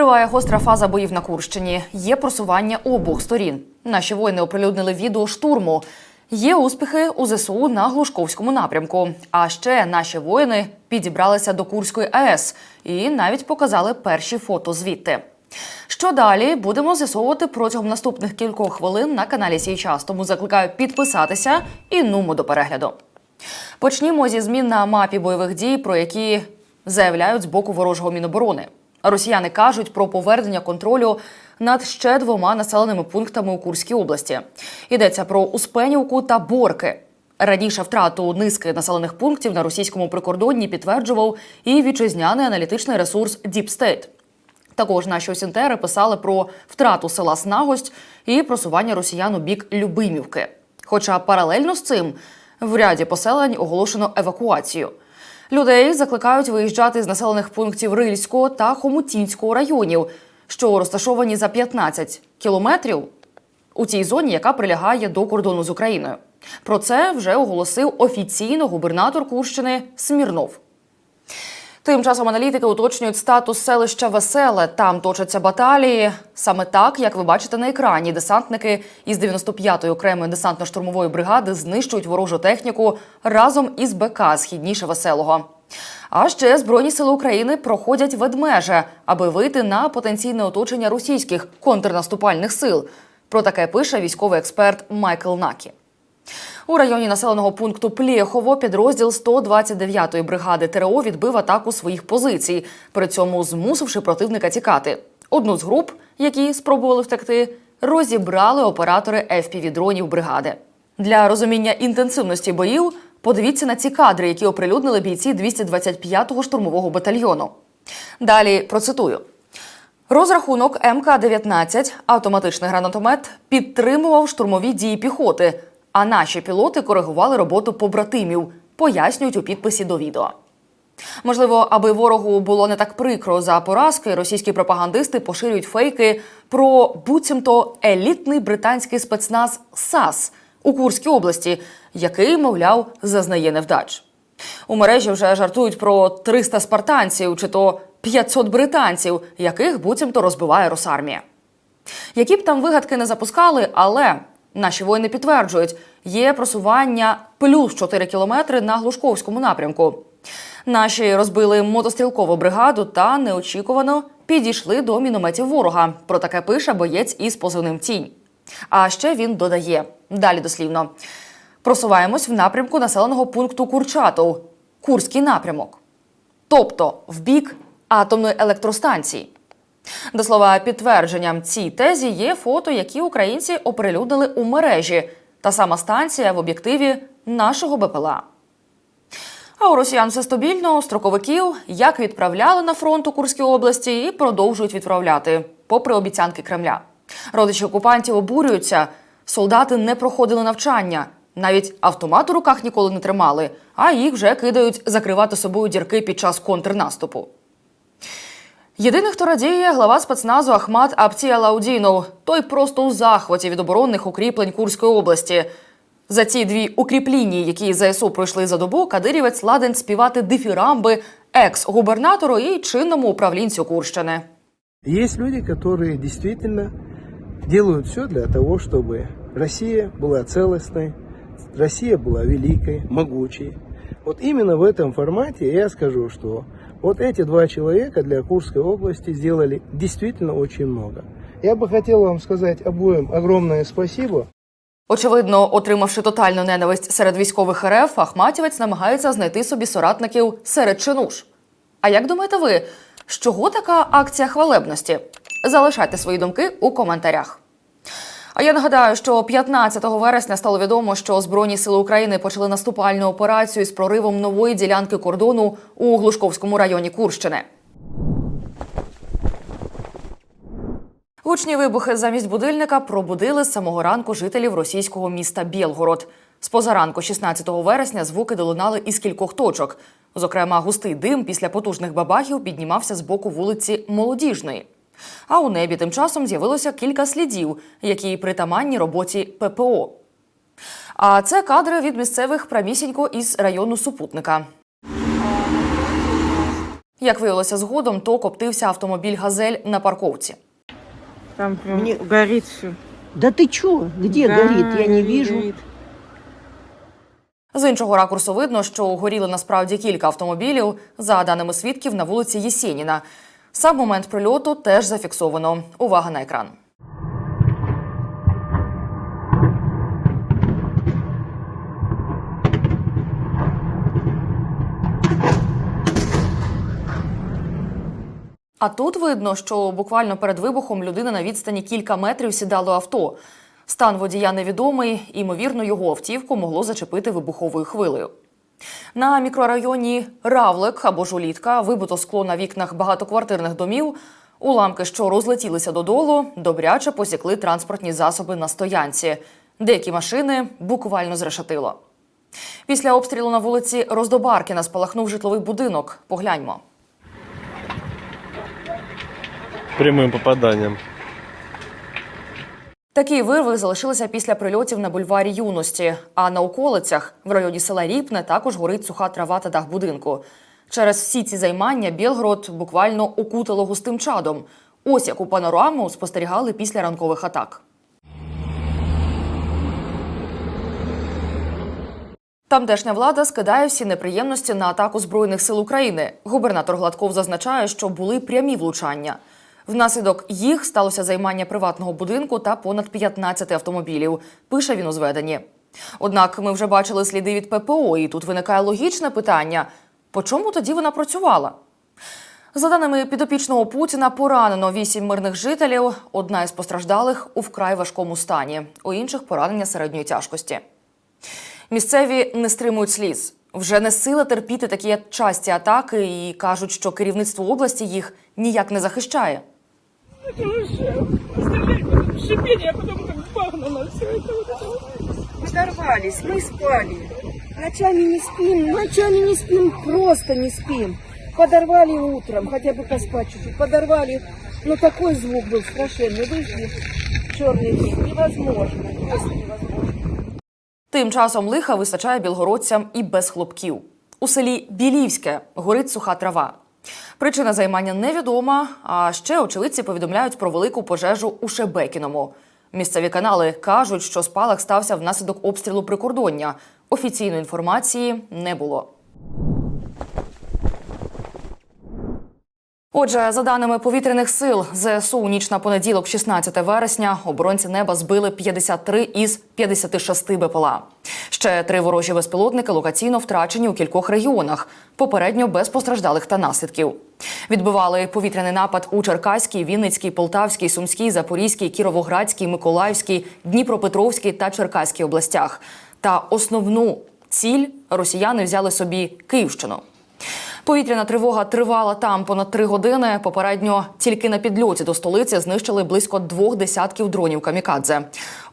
Триває гостра фаза боїв на Курщині. Є просування обох сторін. Наші воїни оприлюднили відео штурму. Є успіхи у ЗСУ на Глушковському напрямку. А ще наші воїни підібралися до Курської АЕС і навіть показали перші фото звідти. Що далі будемо з'ясовувати протягом наступних кількох хвилин на каналі Сій час. Тому закликаю підписатися і нумо до перегляду. Почнімо зі змін на мапі бойових дій, про які заявляють з боку ворожого міноборони. Росіяни кажуть про повернення контролю над ще двома населеними пунктами у Курській області. Йдеться про Успенівку та Борки. Раніше втрату низки населених пунктів на російському прикордонні підтверджував і вітчизняний аналітичний ресурс State. Також наші осінтери писали про втрату села Снагость і просування росіян у бік Любимівки. Хоча паралельно з цим в ряді поселень оголошено евакуацію. Людей закликають виїжджати з населених пунктів Рильського та Хомутінського районів, що розташовані за 15 кілометрів у цій зоні, яка прилягає до кордону з Україною. Про це вже оголосив офіційно губернатор Курщини Смірнов. Тим часом аналітики уточнюють статус селища Веселе. Там точаться баталії. Саме так, як ви бачите на екрані, десантники із 95-ї окремої десантно-штурмової бригади знищують ворожу техніку разом із БК східніше веселого. А ще Збройні сили України проходять ведмеже, аби вийти на потенційне оточення російських контрнаступальних сил. Про таке пише військовий експерт Майкл Накі. У районі населеного пункту Плєхово підрозділ 129-ї бригади ТРО відбив атаку своїх позицій, при цьому змусивши противника тікати. Одну з груп, які спробували втекти, розібрали оператори FPV-дронів бригади. Для розуміння інтенсивності боїв подивіться на ці кадри, які оприлюднили бійці 225-го штурмового батальйону. Далі процитую. Розрахунок МК-19, автоматичний гранатомет, підтримував штурмові дії піхоти, а наші пілоти коригували роботу побратимів, пояснюють у підписі до відео. Можливо, аби ворогу було не так прикро за поразки, російські пропагандисти поширюють фейки про буцімто елітний британський спецназ САС у Курській області, який, мовляв, зазнає невдач. У мережі вже жартують про 300 спартанців чи то 500 британців, яких буцімто розбиває Росармія. Які б там вигадки не запускали, але наші воїни підтверджують, є просування плюс 4 кілометри на Глушковському напрямку. Наші розбили мотострілкову бригаду та неочікувано підійшли до мінометів ворога. Про таке пише боєць із позивним тінь. А ще він додає далі дослівно: просуваємось в напрямку населеного пункту Курчатов, Курський напрямок, тобто в бік атомної електростанції. До слова, підтвердженням цій тезі є фото, які українці оприлюднили у мережі. Та сама станція в об'єктиві нашого БПЛА. А у росіян все стабільно, строковиків як відправляли на фронт у Курській області і продовжують відправляти, попри обіцянки Кремля. Родичі окупантів обурюються, солдати не проходили навчання, навіть автомат у руках ніколи не тримали, а їх вже кидають закривати собою дірки під час контрнаступу. Єдиний, хто радіє, глава спецназу Ахмат Аптія Лаудінов. Той просто у захваті від оборонних укріплень Курської області. За ці дві укріплінні, які ЗСУ пройшли за добу, кадирівець ладен співати дифірамби екс-губернатору і чинному управлінцю Курщини. Есть люди, которые действительно делают все для того, чтобы Россия была целостной, Россия была великой, могучей. Вот именно в этом формате я скажу, что вот эти два человека для Курской области сделали действительно очень много. Я бы хотел вам сказать обоим огромное спасибо. Очевидно, отримавши тотальну ненависть серед військових РФ, Ахматівець намагається знайти собі соратників серед чинуш. А як думаєте ви, з чого така акція хвалебності? Залишайте свої думки у коментарях. А я нагадаю, що 15 вересня стало відомо, що Збройні сили України почали наступальну операцію з проривом нової ділянки кордону у Глушковському районі Курщини. Гучні вибухи замість будильника пробудили з самого ранку жителів російського міста Білгород. З позаранку 16 вересня звуки долунали із кількох точок. Зокрема, густий дим після потужних бабахів піднімався з боку вулиці Молодіжної. А у небі тим часом з'явилося кілька слідів, які притаманні роботі ППО. А це кадри від місцевих прямісінько із району супутника. Як виявилося згодом, то коптився автомобіль Газель на парковці. Там прям Мне- горит все. Да ты чё? Где горит? Я не вижу. З іншого ракурсу видно, що горіли насправді кілька автомобілів. За даними свідків, на вулиці Єсєніна. Сам момент прильоту теж зафіксовано. Увага на екран. А тут видно, що буквально перед вибухом людина на відстані кілька метрів сідала авто. Стан водія невідомий, ймовірно, його автівку могло зачепити вибуховою хвилею. На мікрорайоні Равлик або Жулітка вибито скло на вікнах багатоквартирних домів. Уламки, що розлетілися додолу, добряче посікли транспортні засоби на стоянці. Деякі машини буквально зрешетило. Після обстрілу на вулиці Роздобаркіна спалахнув житловий будинок. Погляньмо. прямым попаданием. Такі вирви залишилися після прильотів на бульварі юності. А на околицях в районі села Ріпне також горить суха трава та дах будинку. Через всі ці займання Білгород буквально окутало густим чадом. Ось яку панораму спостерігали після ранкових атак. Тамтешня влада скидає всі неприємності на атаку збройних сил України. Губернатор Гладков зазначає, що були прямі влучання. Внаслідок їх сталося займання приватного будинку та понад 15 автомобілів. Пише він у зведенні. Однак ми вже бачили сліди від ППО, і тут виникає логічне питання: по чому тоді вона працювала? За даними підопічного Путіна, поранено вісім мирних жителів. Одна із постраждалих у вкрай важкому стані. У інших поранення середньої тяжкості. Місцеві не стримують сліз. Вже не сила терпіти такі часті атаки і кажуть, що керівництво області їх ніяк не захищає. шипение, а потом как багнано все это вот это. вот. Подорвались, мы спали. Ночами не спим, ночами не спим, просто не спим. Подорвали утром, хотя бы поспать чуть-чуть. Подорвали, но такой звук был страшенный. Вышли, черный день, невозможно, просто невозможно. Тим часом лиха вистачає білгородцям і без хлопків. У селі Білівське горить суха трава. Причина займання невідома, а ще очевидці повідомляють про велику пожежу у Шебекіному. Місцеві канали кажуть, що спалах стався внаслідок обстрілу прикордоння. Офіційної інформації не було. Отже, за даними повітряних сил ЗСУ, у ніч на понеділок, 16 вересня, оборонці неба збили 53 із 56 БПЛА. Ще три ворожі безпілотники локаційно втрачені у кількох регіонах, попередньо без постраждалих та наслідків. Відбивали повітряний напад у Черкаській, Вінницькій, Полтавській, Сумській, Запорізькій, Кіровоградській, Миколаївській, Дніпропетровській та Черкаській областях. Та основну ціль росіяни взяли собі Київщину. Повітряна тривога тривала там понад три години. Попередньо тільки на підльоті до столиці знищили близько двох десятків дронів камікадзе.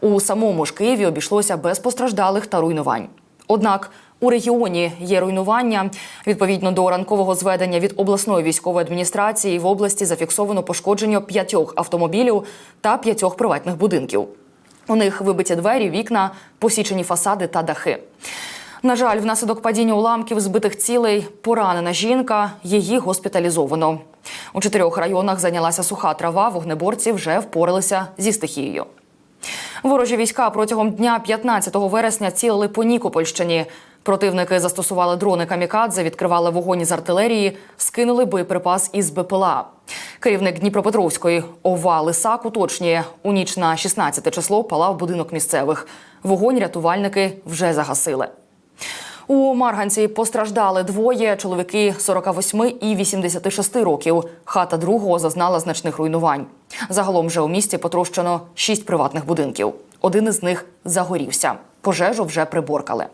У самому ж Києві обійшлося без постраждалих та руйнувань. Однак у регіоні є руйнування. Відповідно до ранкового зведення від обласної військової адміністрації в області зафіксовано пошкодження п'ятьох автомобілів та п'ятьох приватних будинків. У них вибиті двері, вікна, посічені фасади та дахи. На жаль, внаслідок падіння уламків збитих цілей поранена жінка. Її госпіталізовано. У чотирьох районах зайнялася суха трава. Вогнеборці вже впоралися зі стихією. Ворожі війська протягом дня 15 вересня цілили по Нікопольщині. Противники застосували дрони камікадзе, відкривали вогонь із артилерії, скинули боєприпас із БПЛА. Керівник Дніпропетровської ОВА Лисак уточнює, у ніч на 16 число палав будинок місцевих. Вогонь рятувальники вже загасили. У Марганці постраждали двоє чоловіки 48 і 86 років. Хата другого зазнала значних руйнувань. Загалом вже у місті потрощено шість приватних будинків. Один із них загорівся. Пожежу вже приборкали.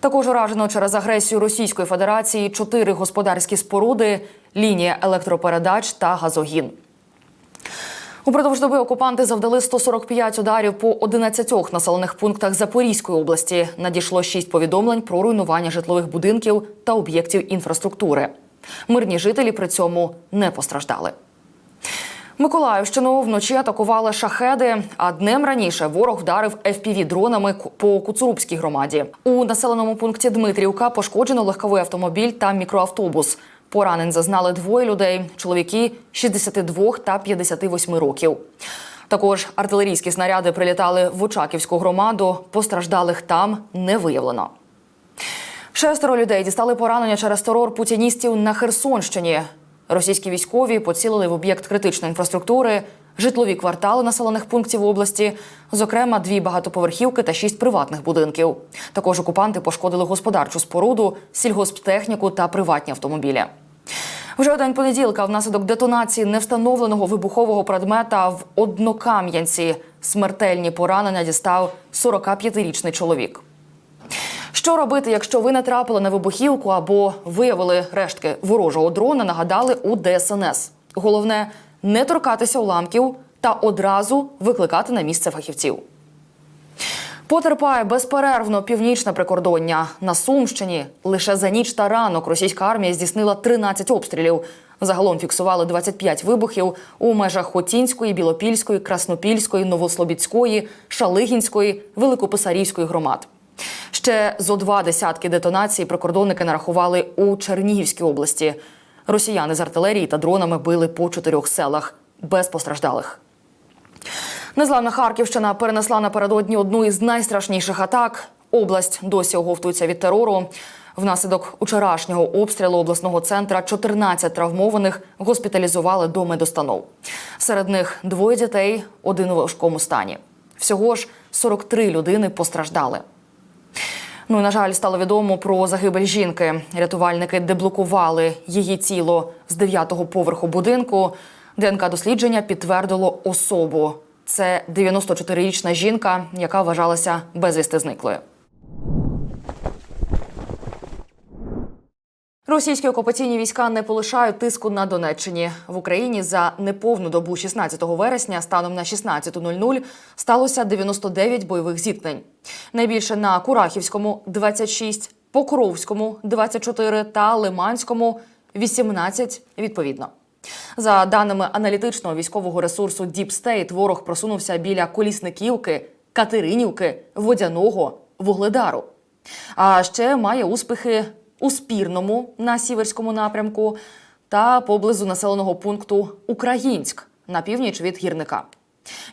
Також уражено через агресію Російської Федерації чотири господарські споруди, лінія електропередач та газогін. Упродовж доби окупанти завдали 145 ударів по 11 населених пунктах Запорізької області. Надійшло 6 повідомлень про руйнування житлових будинків та об'єктів інфраструктури. Мирні жителі при цьому не постраждали. Миколаївщину вночі атакували шахеди. А днем раніше ворог вдарив fpv дронами по Куцурубській громаді. У населеному пункті Дмитрівка пошкоджено легковий автомобіль та мікроавтобус. Поранень зазнали двоє людей: чоловіки 62 та 58 років. Також артилерійські снаряди прилітали в Очаківську громаду. Постраждалих там не виявлено. Шестеро людей дістали поранення через терор путіністів на Херсонщині. Російські військові поцілили в об'єкт критичної інфраструктури, житлові квартали населених пунктів області, зокрема дві багатоповерхівки та шість приватних будинків. Також окупанти пошкодили господарчу споруду, сільгосптехніку та приватні автомобілі. Вже день понеділка, внаслідок детонації невстановленого вибухового предмета в Однокам'янці смертельні поранення дістав 45-річний чоловік. Що робити, якщо ви натрапили на вибухівку або виявили рештки ворожого дрона, нагадали у ДСНС. Головне не торкатися уламків та одразу викликати на місце фахівців. Потерпає безперервно північне прикордоння. На Сумщині лише за ніч та ранок російська армія здійснила 13 обстрілів. Загалом фіксували 25 вибухів у межах Хотінської, Білопільської, Краснопільської, Новослобідської, Шалигінської, Великописарівської громад. Ще зо два десятки детонацій прикордонники нарахували у Чернігівській області. Росіяни з артилерії та дронами били по чотирьох селах без постраждалих. Незламна Харківщина перенесла напередодні одну із найстрашніших атак. Область досі оговтується від терору. Внаслідок учорашнього обстрілу обласного центра 14 травмованих госпіталізували до медустанов. Серед них двоє дітей, один у важкому стані. Всього ж 43 людини постраждали. Ну на жаль, стало відомо про загибель жінки. Рятувальники деблокували її тіло з дев'ятого поверху будинку. ДНК дослідження підтвердило особу. Це 94-річна жінка, яка вважалася безвісти зниклою. Російські окупаційні війська не полишають тиску на Донеччині. В Україні за неповну добу 16 вересня станом на 16.00 сталося 99 бойових зіткнень. Найбільше на Курахівському 26, Покровському 24 та Лиманському 18 відповідно. За даними аналітичного військового ресурсу Deep State, ворог просунувся біля Колісниківки, Катеринівки, Водяного, Вугледару. А ще має успіхи у Спірному на сіверському напрямку та поблизу населеного пункту Українськ на північ від гірника.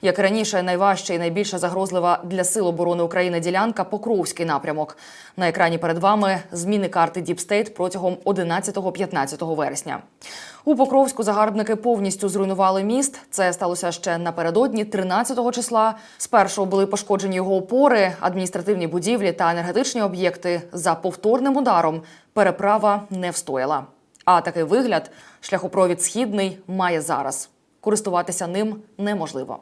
Як раніше, найважча і найбільша загрозлива для сил оборони України ділянка Покровський напрямок. На екрані перед вами зміни карти State протягом 11-15 вересня. У Покровську загарбники повністю зруйнували міст. Це сталося ще напередодні, 13 числа. Спершу були пошкоджені його опори, адміністративні будівлі та енергетичні об'єкти. За повторним ударом переправа не встояла. А такий вигляд шляхопровід східний має зараз. Користуватися ним неможливо.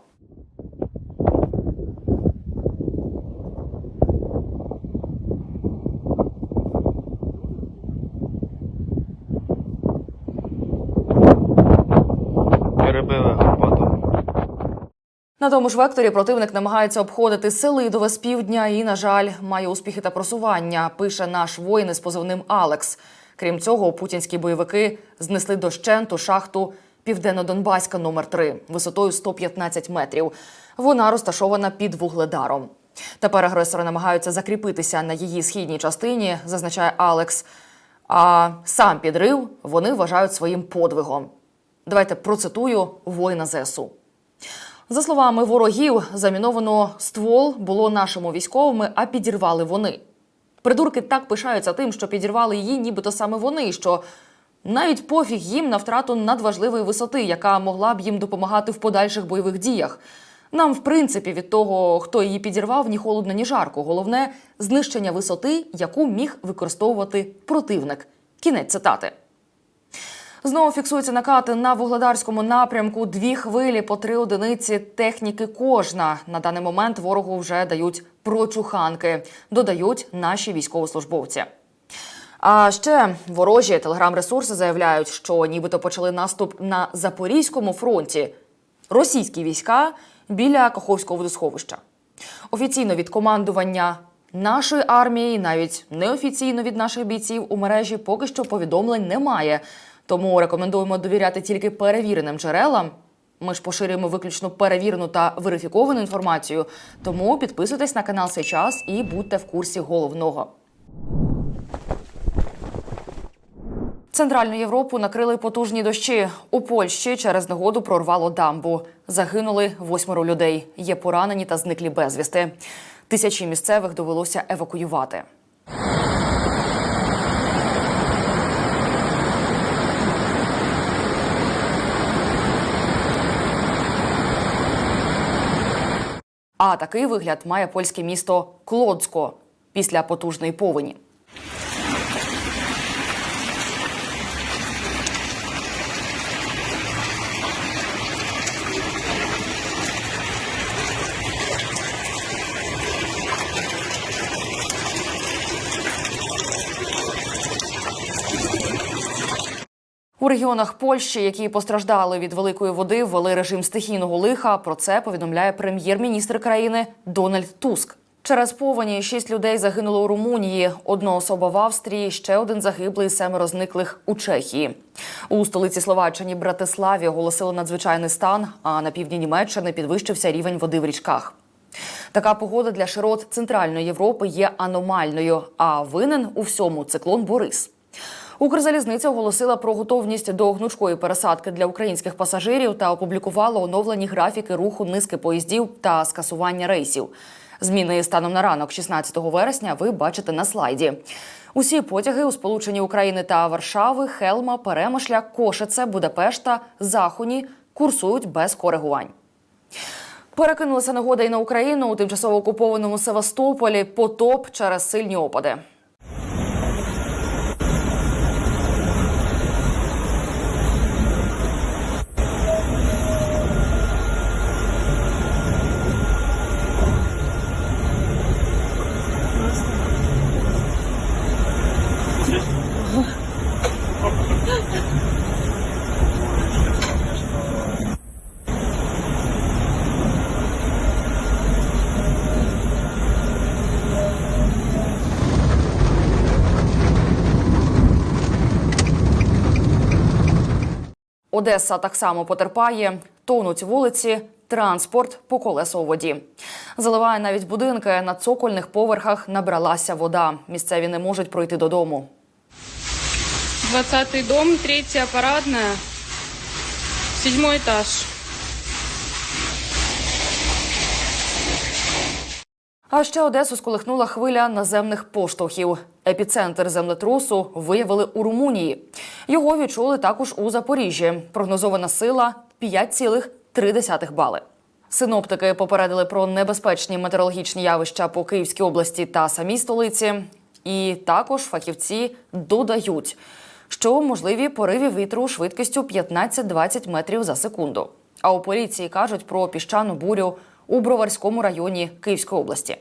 На тому ж векторі противник намагається обходити Селидове з півдня і, на жаль, має успіхи та просування. Пише наш воїн із позивним Алекс. Крім цього, путінські бойовики знесли дощенту шахту Південно-Донбаська номер 3 висотою 115 метрів. Вона розташована під вугледаром. Тепер агресори намагаються закріпитися на її східній частині, зазначає Алекс. А сам підрив вони вважають своїм подвигом. Давайте процитую воїна ЗСУ. За словами ворогів, заміновано ствол було нашими військовими, а підірвали вони. Придурки так пишаються тим, що підірвали її, нібито саме вони, що навіть пофіг їм на втрату надважливої висоти, яка могла б їм допомагати в подальших бойових діях. Нам, в принципі, від того, хто її підірвав, ні холодно, ні жарко. Головне знищення висоти, яку міг використовувати противник. Кінець цитати. Знову фіксуються накати на вугледарському напрямку. Дві хвилі по три одиниці техніки кожна. На даний момент ворогу вже дають прочуханки, додають наші військовослужбовці. А ще ворожі телеграм-ресурси заявляють, що нібито почали наступ на Запорізькому фронті. Російські війська біля Каховського водосховища. Офіційно від командування нашої армії, навіть неофіційно від наших бійців у мережі поки що повідомлень немає. Тому рекомендуємо довіряти тільки перевіреним джерелам. Ми ж поширюємо виключно перевірену та верифіковану інформацію. Тому підписуйтесь на канал «Сей час і будьте в курсі головного. Центральну Європу накрили потужні дощі. У Польщі через негоду прорвало дамбу. Загинули восьмеро людей. Є поранені та зниклі безвісти. Тисячі місцевих довелося евакуювати. А такий вигляд має польське місто Клоцько після потужної повені. Регіонах Польщі, які постраждали від великої води, ввели режим стихійного лиха. Про це повідомляє прем'єр-міністр країни Дональд Туск. Через повені шість людей загинуло у Румунії, одна особа в Австрії, ще один загиблий, семеро зниклих у Чехії. У столиці Словаччині Братиславі оголосили надзвичайний стан, а на півдні Німеччини підвищився рівень води в річках. Така погода для широт Центральної Європи є аномальною, а винен у всьому циклон Борис. Укрзалізниця оголосила про готовність до гнучкої пересадки для українських пасажирів та опублікувала оновлені графіки руху низки поїздів та скасування рейсів. Зміни станом на ранок, 16 вересня, ви бачите на слайді. Усі потяги у сполученні України та Варшави, Хелма, Перемишля, Кошице, Будапешта, Захоні курсують без коригувань. Перекинулася нагода і на Україну у тимчасово окупованому Севастополі потоп через сильні опади. Одеса так само потерпає, тонуть вулиці, транспорт по колесо у воді. Заливає навіть будинки. На цокольних поверхах набралася вода. Місцеві не можуть пройти додому. 20-й дом, третя парадна, сьомий этаж. А ще Одесу сколихнула хвиля наземних поштовхів. Епіцентр землетрусу виявили у Румунії. Його відчули також у Запоріжжі. Прогнозована сила 5,3 бали. Синоптики попередили про небезпечні метеорологічні явища по Київській області та самій столиці. І також фахівці додають, що можливі пориви вітру швидкістю 15-20 метрів за секунду. А у поліції кажуть про піщану бурю у Броварському районі Київської області.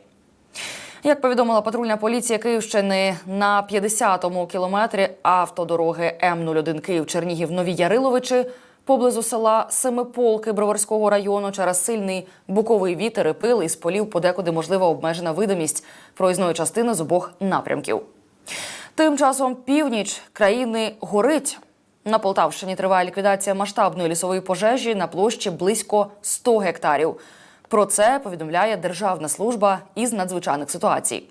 Як повідомила патрульна поліція Київщини, на 50-му кілометрі автодороги М01 Київ Чернігів Нові Яриловичі поблизу села Семиполки Броварського району через сильний буковий вітер і пил із полів подекуди можлива обмежена видимість проїзної частини з обох напрямків. Тим часом північ країни горить. На Полтавщині триває ліквідація масштабної лісової пожежі на площі близько 100 гектарів. Про це повідомляє Державна служба із надзвичайних ситуацій.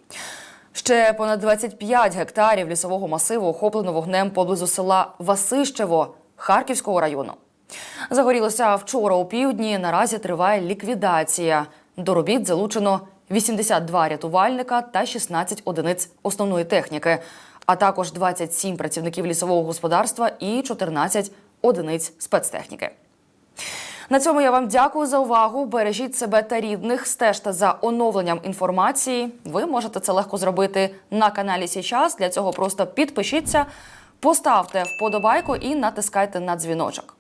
Ще понад 25 гектарів лісового масиву охоплено вогнем поблизу села Васищево Харківського району. Загорілося вчора у півдні. Наразі триває ліквідація. До робіт залучено 82 рятувальника та 16 одиниць основної техніки, а також 27 працівників лісового господарства і 14 одиниць спецтехніки. На цьому я вам дякую за увагу. Бережіть себе та рідних. Стежте за оновленням інформації. Ви можете це легко зробити на каналі Січас. Для цього просто підпишіться, поставте вподобайку і натискайте на дзвіночок.